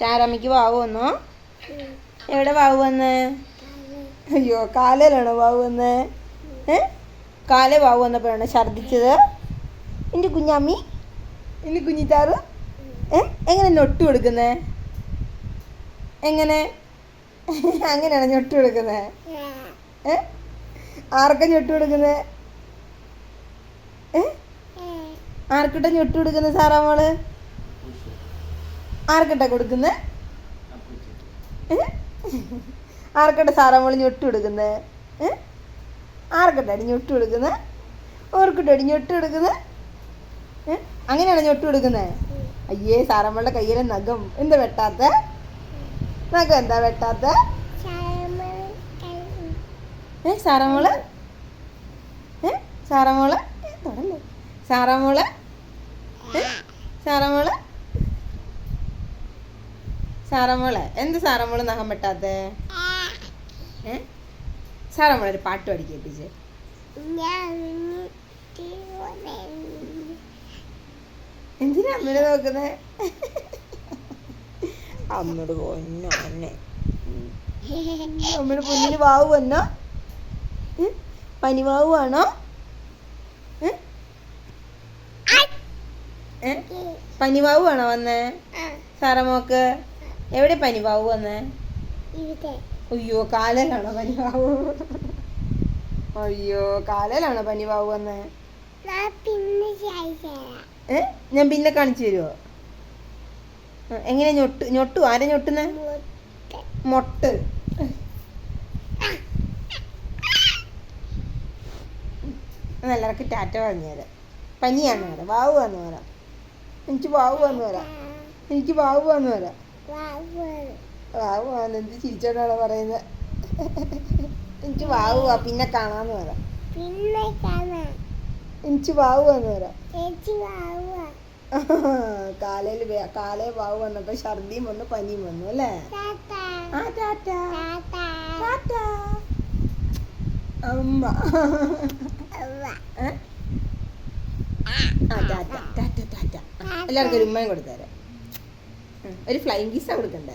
ശാരമ്മയ്ക്ക് വാവ് വന്നോ. എവിടെ വാവ് വന്ന്? അയ്യോ കാലയിലാണോ വാവ് വന്ന്? ഏ? കാലേ വാവ് വന്നപ്പോഴാണ് ഛർദിച്ചത് എന്റെ കുഞ്ഞാമ്മി എന്റെ കുഞ്ഞിത്താറ്. ഏ? എങ്ങനെ നൊട്ട് കൊടുക്കുന്നേ? എങ്ങനെ? അങ്ങനെയാണ് ഞൊട്ട് കൊടുക്കുന്നത് ഏ? ആർക്കാ ഞൊട്ട് കൊടുക്കുന്നത് ഏ? ആർക്കിട്ട ഞൊട്ട് കൊടുക്കുന്നത് സാറാ മോൾ? ആർക്കിട്ട കൊടുക്കുന്നത് ആർക്കട്ട സാറാ മോൾ ഞൊട്ട് കൊടുക്കുന്നത് ആർക്കട്ടെ ആർക്കട്ടടി ഞൊട്ട് കൊടുക്കുന്നത് ഓർക്കിട്ടടി ഞൊട്ട് കൊടുക്കുന്നത് അങ്ങനെയാണ് ഞൊട്ട് കൊടുക്കുന്നത് അയ്യേ സാറമ്മളുടെ കയ്യിലെ നഖം. എന്താ വെട്ടാത്ത? നഖം എന്താ വെട്ടാത്ത? ഏ സാറമ്മോൾ ഏ സാറമ്മോൾ തൊടല്ലേ സാറമ്മോൾ സാറമ്മോൾ സാറമ്മോൾ എന്ത് സാറമ്മോൾ നഖം വെട്ടാത്ത? ഏ? സാറമ്മോൾ ഒരു പാട്ട് പാടി കേൾപ്പിച്ചേ എന്തിനാ അമ്മനെ നോക്കുന്നേ? അമ്മയുടെ പൊന്നു അന്നെ അമ്മയുടെ പൊന്നിന് വാവ് വന്നോ? പനിവാവ് ആണോ? പനിവാവ് ആണോ വന്നേ? സാറമ്മോക്ക്? എവിടെ പനിവാവ് വന്നേ? അയ്യോ കാലിലാണോ പനിവാവ് അയ്യോ കാലിലാണോ പനിവാവ് വന്നേ? ഏ? ഞാൻ പിന്നെ കാണിച്ചു തരുമോ എങ്ങനെ ഞൊട്ട് ഞൊട്ടു? ആരെ ഞൊട്ടുന്നേ? മൊട്ട്. എല്ലാവർക്കും ടാറ്റ പറഞ്ഞു തരാം. പനിയാന്ന് പറയാം വാവ് വന്നു വരാം. എനിക്ക് വാവ് വന്നു വരാം. എനിക്ക് വാവ് വന്നു വരാം. വാവ് വന്ന് എന്ത് ചിരിച്ചോണ്ടാണ് പറയുന്നത് എനിക്ക് വാവ് വാ പിന്നെ കാണാന്ന് പറയാം പിന്നെ കാണാം. എനിക്ക് വാവ് വന്ന് പറയാം കാലയിൽ കാലേ വാവ് വന്നപ്പോ ഛർദിയും വന്നു പനിയും വന്നു അല്ലേ? ആ ടാറ്റ. ടാറ്റ. ടാറ്റ. അമ്മ. ആ ടാറ്റ ടാറ്റ. ടാറ്റ. എല്ലാവർക്കും ഒരു ഉമ്മയും കൊടുത്തേരാം. ഒരു ഫ്ലൈങ് കിസ്സാ കൊടുക്കണ്ടേ